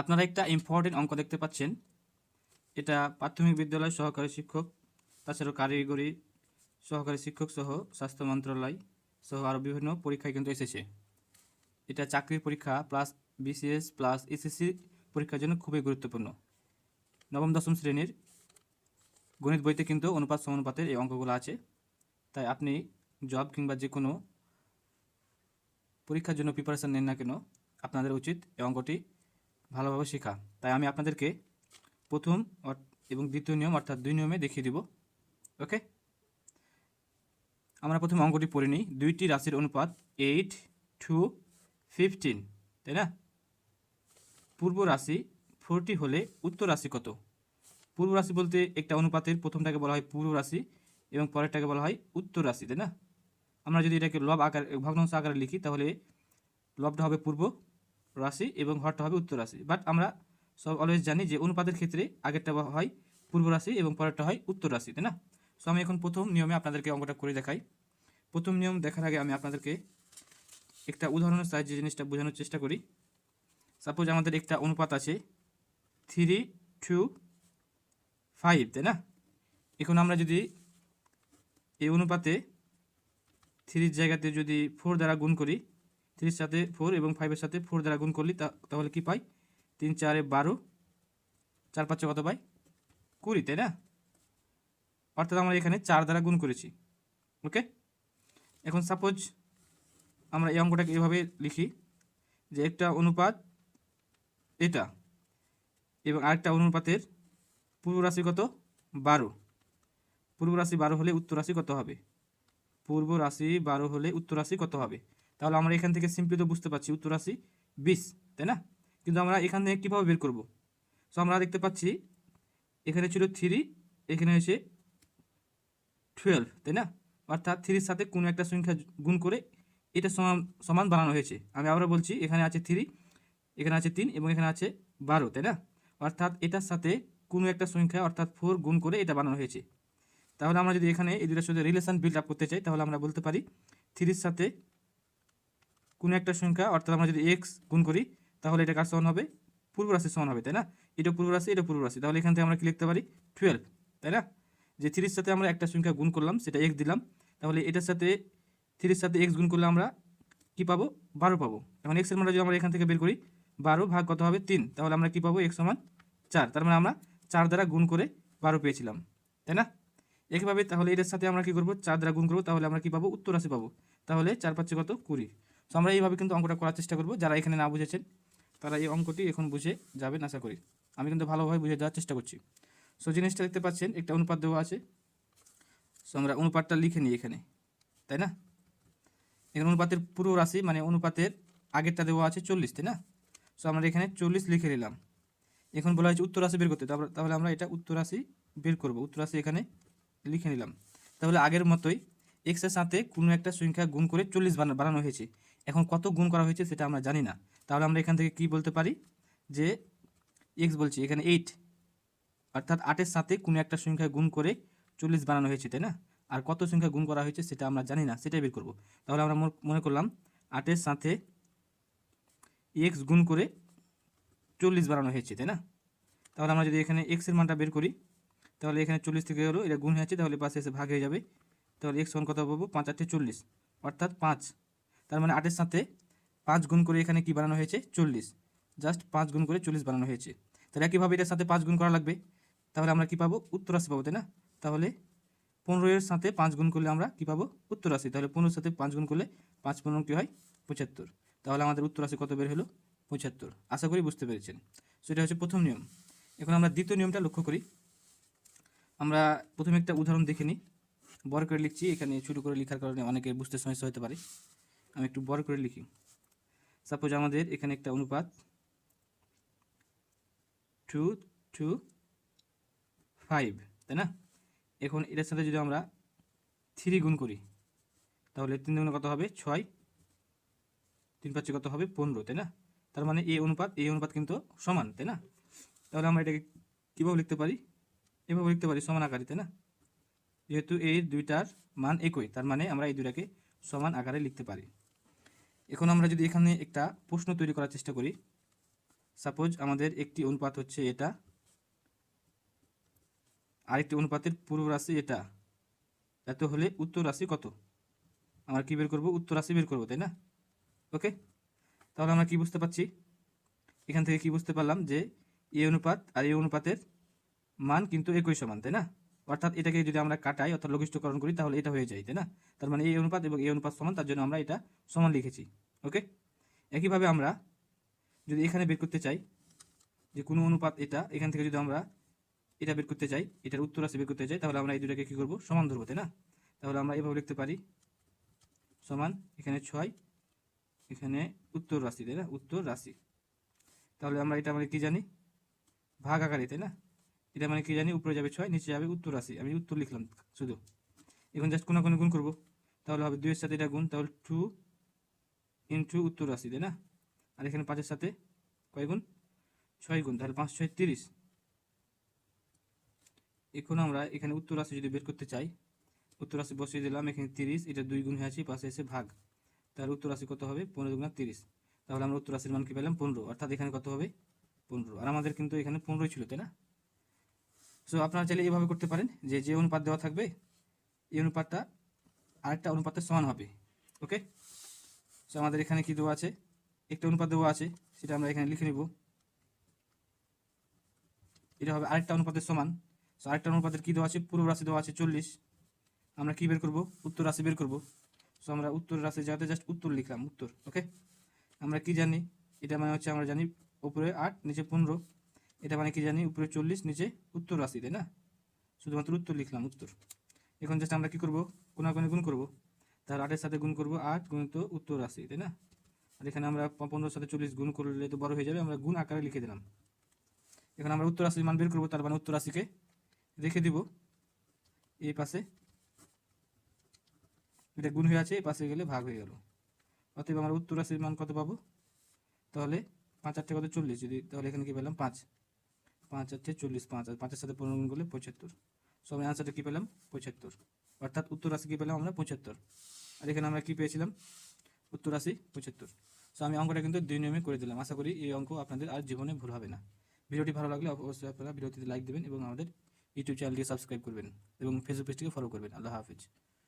আপনারা একটা ইম্পর্টেন্ট অঙ্ক দেখতে পাচ্ছেন। এটা প্রাথমিক বিদ্যালয় সহকারী শিক্ষক, তাছাড়াও কারিগরি সহকারী শিক্ষক সহ স্বাস্থ্য মন্ত্রণালয় সহ আরও বিভিন্ন পরীক্ষায় কিন্তু এসেছে। এটা চাকরির পরীক্ষা প্লাস বিসিএস প্লাস এসএসসি পরীক্ষার জন্য খুবই গুরুত্বপূর্ণ। নবম, দশম শ্রেণির গণিত বইতে কিন্তু অনুপাত সমানুপাতের এই অঙ্কগুলো আছে। তাই আপনি জব কিংবা যে কোনো পরীক্ষার জন্য প্রিপারেশন নেন না কেন, আপনাদের উচিত এই অঙ্কটি ভালোভাবে শেখা। তাই আমি আপনাদেরকে প্রথম এবং দ্বিতীয় নিয়ম অর্থাৎ দুই নিয়মে দেখিয়ে দিব। ওকে? আমরা প্রথম অঙ্কটি পড়ে নিই। দুইটি রাশির অনুপাত এইট টু ফিফটিন তাই না? পূর্ব রাশি ফোরটি হলে উত্তর রাশি কত? পূর্ব রাশি বলতে একটা অনুপাতের প্রথমটাকে বলা হয় পূর্ব রাশি এবং পরেরটাকে বলা হয় উত্তর রাশি, তাই না? আমরা যদি এটাকে লব আকার, ভগ্নাংশ আকারে লিখি, তাহলে লবটা হবে পূর্ব রাশি এবং হরটা হবে উত্তর রাশি। বাট আমরা সব অলওয়েজ জানি যে অনুপাতের ক্ষেত্রে আগেরটা হয় পূর্ব রাশি এবং পরেরটা হয় উত্তর রাশি, তাই না? সো আমি এখন প্রথম নিয়মে আপনাদেরকে অঙ্কটা করে দেখাই। প্রথম নিয়ম দেখার আগে আমি আপনাদেরকে একটা উদাহরণের সাহায্যে জিনিসটা বোঝানোর চেষ্টা করি। সাপোজ আমাদের একটা অনুপাত আছে থ্রি টু ফাইভ তাই না? এখন আমরা যদি এই অনুপাতে থ্রির জায়গাতে যদি ফোর দ্বারা গুণ করি থ্রির সাথে ফোর এবং ফাইভের সাথে ফোর দ্বারা গুণ করলি তাহলে কি পাই? তিন, চারে বারো, চার, পাঁচে কত পাই? কুড়ি, তাই না? অর্থাৎ আমরা এখানে চার দ্বারা গুণ করেছি। ওকে এখন সাপোজ আমরা এই অঙ্কটাকে এভাবে লিখি যে একটা অনুপাত এটা এবং আরেকটা অনুপাতের পূর্ব রাশি কত? বারো। পূর্ব রাশি বারো হলে উত্তর রাশি কত হবে? পূর্ব রাশি বারো হলে উত্তর রাশি কত হবে? তাহলে আমরা এখান থেকে সিম্পলি তো বুঝতে পারছি, উত্তর রাশি বিশ, তাই না? কিন্তু আমরা এখান থেকে কীভাবে বের করব? সো আমরা দেখতে পাচ্ছি এখানে ছিল থ্রি এখানে হয়েছে টুয়েলভ তাই না? অর্থাৎ থ্রির সাথে কোনো একটা সংখ্যা গুণ করে এটা সমান সমান বানানো হয়েছে। আমি আবার বলছি, এখানে আছে থ্রি এখানে আছে তিন এবং এখানে আছে বারো, তাই না? অর্থাৎ এটার সাথে কোনো একটা সংখ্যা অর্থাৎ ফোর গুণ করে এটা বানানো হয়েছে। তাহলে আমরা যদি এখানে এই দুটার সাথে রিলেশন বিল্ড আপ করতে চাই, তাহলে আমরা বলতে পারি থ্রির সাথে কোনো একটা সংখ্যা, অর্থাৎ আমরা যদি এক্স গুণ করি, তাহলে এটা কার সমান হবে? পূর্ব রাশির সমান হবে, তাই না? এটা পূর্ব রাশি, এটা পূর্ব রাশি। তাহলে এখান থেকে আমরা কি লিখতে পারি? টুয়েলভ তাই না? যে থ্রির সাথে আমরা একটা সংখ্যা গুণ করলাম, সেটা এক্স দিলাম। তাহলে এটার সাথে থ্রির সাথে এক্স গুণ করলে আমরা কি পাবো? বারো পাবো। এখন এক্সের মানটা যদি আমরা এখান থেকে বের করি, বারো ভাগ কত হবে? তিন। তাহলে আমরা কি পাবো? এক্স সমান চার। তার মানে আমরা চার দ্বারা গুণ করে বারো পেয়েছিলাম, তাই না? একইভাবে তাহলে এটার সাথে আমরা কি করব? চার দ্বারা গুণ করব। তাহলে আমরা কি পাবো? উত্তর রাশি পাবো। তাহলে চার পাঁচে কত? কুড়ি। তো আমরা এইভাবে কিন্তু অঙ্কটা করার চেষ্টা করব। যারা এখানে না বুঝেছেন, তারা এই অঙ্কটি এখন বুঝে যাবেন, আশা করি। আমি কিন্তু ভালোভাবে বুঝে দেওয়ার চেষ্টা করছি। সো জিনিসটা দেখতে পাচ্ছেন, একটা অনুপাত দেওয়া আছে। সো আমরা অনুপাতটা লিখে নিই এখানে, তাই না? এখানে অনুপাতের পুরো রাশি মানে অনুপাতের আগেরটা দেওয়া আছে চল্লিশ, তাই না? সো আমরা এখানে চল্লিশ লিখে নিলাম। এখন বলা হয়েছে উত্তর রাশি বের করতে তাহলে আমরা এটা উত্তর রাশি বের করব। উত্তর রাশি এখানে লিখে নিলাম। তাহলে আগের মতোই এক্সের সাথে কোনো একটা সংখ্যা গুণ করে চল্লিশ বানানো হয়েছে। এখন কত গুণ করা হয়েছে সেটা আমরা জানি না। তাহলে আমরা এখান থেকে কি বলতে পারি? যে এক্স বলছি, এখানে এইট অর্থাৎ আটের সাথে কোনো একটা সংখ্যা গুণ করে চল্লিশ বানানো হয়েছে, তাই না? আর কত সংখ্যা গুণ করা হয়েছে সেটা আমরা জানি না, সেটাই বের করব। তাহলে আমরা মনে- করলাম আটের সাথে এক্স গুণ করে চল্লিশ বানানো হয়েছে, তাই না? তাহলে আমরা যদি এখানে এক্সের মানটা বের করি, তাহলে এখানে চল্লিশ থেকে গেলো, এটা গুণ হয়েছে তাহলে পাশে এসে ভাগ হয়ে যাবে। তাহলে এক্স ওয়ান কত পাবো? পাঁচ আটে চল্লিশ, অর্থাৎ পাঁচ। তার মানে আটের সাথে পাঁচ গুণ করে এখানে কি বানানো হয়েছে? চল্লিশ। জাস্ট পাঁচ গুণ করে চল্লিশ বানানো হয়েছে। তাহলে একইভাবে এটার সাথে পাঁচ গুণ করা লাগবে। তাহলে আমরা কি পাবো? উত্তর রাশি পাবো, তাই না? তাহলে পনেরো এর সাথে পাঁচ গুণ করলে আমরা কি পাবো? উত্তর রাশি। তাহলে পনেরোর সাথে পাঁচ গুণ করলে পাঁচ পনেরো কি হয়? পঁচাত্তর। তাহলে আমাদের উত্তর রাশি কত বের হলো? পঁচাত্তর। আশা করি বুঝতে পেরেছেন। সেটা হচ্ছে প্রথম নিয়ম। এখন আমরা দ্বিতীয় নিয়মটা লক্ষ্য করি। আমরা প্রথমে একটা উদাহরণ দেখে নিই। বড় করে লিখছি, এখানে ছোটো করে লেখার কারণে অনেকে বুঝতে সমস্যা হতে পারে। আমি একটু বড় করে লিখি। সাপোজ আমাদের এখানে একটা অনুপাত টু টু ফাইভ তাই না? এখন এটার সাথে যদি আমরা থ্রি গুণ করি, তাহলে তিন দুগুণে কত হবে? ছয়। তিন পাঁচে কত হবে? পনেরো, তাই না? তার মানে এই অনুপাত এই অনুপাত কিন্তু সমান, তাই না? তাহলে আমরা এটাকে কীভাবে লিখতে পারি? এভাবে লিখতে পারি, সমান আকারে, তাই না? যেহেতু এই দুইটার মান একই, তার মানে আমরা এই দুইটাকে সমান আকারে লিখতে পারি। এখন আমরা যদি এখানে একটা প্রশ্ন তৈরি করার চেষ্টা করি। সাপোজ আমাদের একটি অনুপাত হচ্ছে এটা। আরেকটি অনুপাতের পূর্ব রাশি এটা। এত হলে উত্তর রাশি কত? আমরা কি বের করব? উত্তর রাশি বের করব, তাই না? ওকে তাহলে আমরা কি বুঝতে পারছি? এখান থেকে কি বুঝতে পারলাম যে এই অনুপাত আর এই অনুপাতের মান কিন্তু একই সমান, তাই না? অর্থাৎ এটাকে যদি আমরা কাটাই অর্থাৎ লঘিষ্ঠকরণ করি, তাহলে এটা হয়ে যায়, তাই না? তার মানে এই অনুপাত এবং এই অনুপাত সমান, তার জন্য আমরা এটা সমান লিখেছি, ওকে? একইভাবে আমরা যদি এখানে বের করতে চাই যে কোনো অনুপাত এটা, এখান থেকে যদি আমরা এটা বের করতে চাই, এটার উত্তর রাশি বের করতে চাই, তাহলে আমরা এই দুটাকে কী করব? সমান ধরবো, তাই না? তাহলে আমরা এভাবে লিখতে পারি, সমান এখানে ছয়, এখানে উত্তর রাশি, তাই না? উত্তর রাশি। তাহলে আমরা এটা মানে কি জানি? ভাগ আকারে, তাই না? এটা মানে কি জানি? উপরে যাবে ছয়, নিচে যাবে উত্তর রাশি আমি উত্তর লিখলাম শুধু। এখন জাস্ট কোনো কোনো গুণ করব। তাহলে হবে দুইয়ের সাথে এটা গুণ, তাহলে টু ইন্টু উত্তর রাশি তাই না? আর এখানে পাঁচের সাথে কয় গুণ? ছয় গুণ, তাহলে পাঁচ, ছয়, তিরিশ। এখন আমরা এখানে উত্তর রাশি যদি বের করতে চাই, উত্তর রাশি বসিয়ে দিলাম, এখানে তিরিশ, এটা দুই গুণ হয়ে আছে পাশে এসে ভাগ। তাহলে উত্তর রাশি কত হবে? পনেরো দুগুণা তিরিশ। তাহলে আমরা উত্তর রাশির মান কি পেলাম? পনেরো। অর্থাৎ এখানে কত হবে? পনেরো। আর আমাদের কিন্তু এখানে পনেরোই ছিল, তাই না? সো আপনারা চাইলে এইভাবে করতে পারেন যে যে অনুপাত দেওয়া থাকবে, এই অনুপাতটা আরেকটা অনুপাতের সমান হবে ওকে সো আমাদের এখানে কি দেওয়া আছে? একটা অনুপাত দেওয়া আছে, সেটা আমরা এখানে লিখে নেব। এটা হবে আরেকটা অনুপাতের সমান। সো আরেকটা অনুপাতের কি দেওয়া আছে? পূর্ব রাশি দেওয়া আছে চল্লিশ। আমরা কি বের করব? উত্তর রাশি বের করব। সো আমরা উত্তর রাশি যাতে জাস্ট উত্তর লিখলাম, উত্তর ওকে আমরা কি জানি? এটা মানে হচ্ছে আমরা জানি উপরে আট, নিচে পনেরো। এটা মানে কি জানি? উপরে চল্লিশ, নিচে উত্তর রাশি তাই না? শুধুমাত্র উত্তর লিখলাম, উত্তর। এখন জাস্ট আমরা কি করব? কোনা কোনে গুণ করব। তার আটের সাথে গুণ করব আট গুণিত উত্তর রাশি তাই না? আর এখানে আমরা পনেরোর সাথে চল্লিশ গুণ করলে তো বড় হয়ে যাবে, আমরা গুণ আকারে লিখে দিলাম। এখন আমরা উত্তর রাশির মান বের করব, তার মানে উত্তর রাশিকে রেখে দিব। এই পাশে এটা গুণ হয়ে আছে, এই পাশে গেলে ভাগ হয়ে গেল। অতএব আমরা উত্তর রাশির মান কত পাবো? তাহলে পাঁচ আটটা কত? চল্লিশ। যদি তাহলে এখানে কি পেলাম? পাঁচ। পাঁচ আটটে চল্লিশ, পাঁচ আর পাঁচের সাথে পনেরো গুণ করলে পঁচাত্তর। সো আমরা আনসারটা কী পেলাম? পঁচাত্তর। অর্থাৎ উত্তর রাশি কী পেলাম আমরা? পঁচাত্তর। আর এখানে আমরা কী পেয়েছিলাম? উত্তর রাশি পঁচাত্তর। সো আমি অঙ্কটা কিন্তু দুই নিয়মে করে দিলাম। আশা করি এই অঙ্ক আপনাদের আর জীবনে ভুল হবে না। ভিডিওটি ভালো লাগলে অবশ্যই আপনারা ভিডিওটিতে লাইক দেবেন এবং আমাদের ইউটিউব চ্যানেলটিকে সাবস্ক্রাইব করবেন এবং ফেসবুক পেজটিকে ফলো করবেন। আল্লাহ হাফিজ।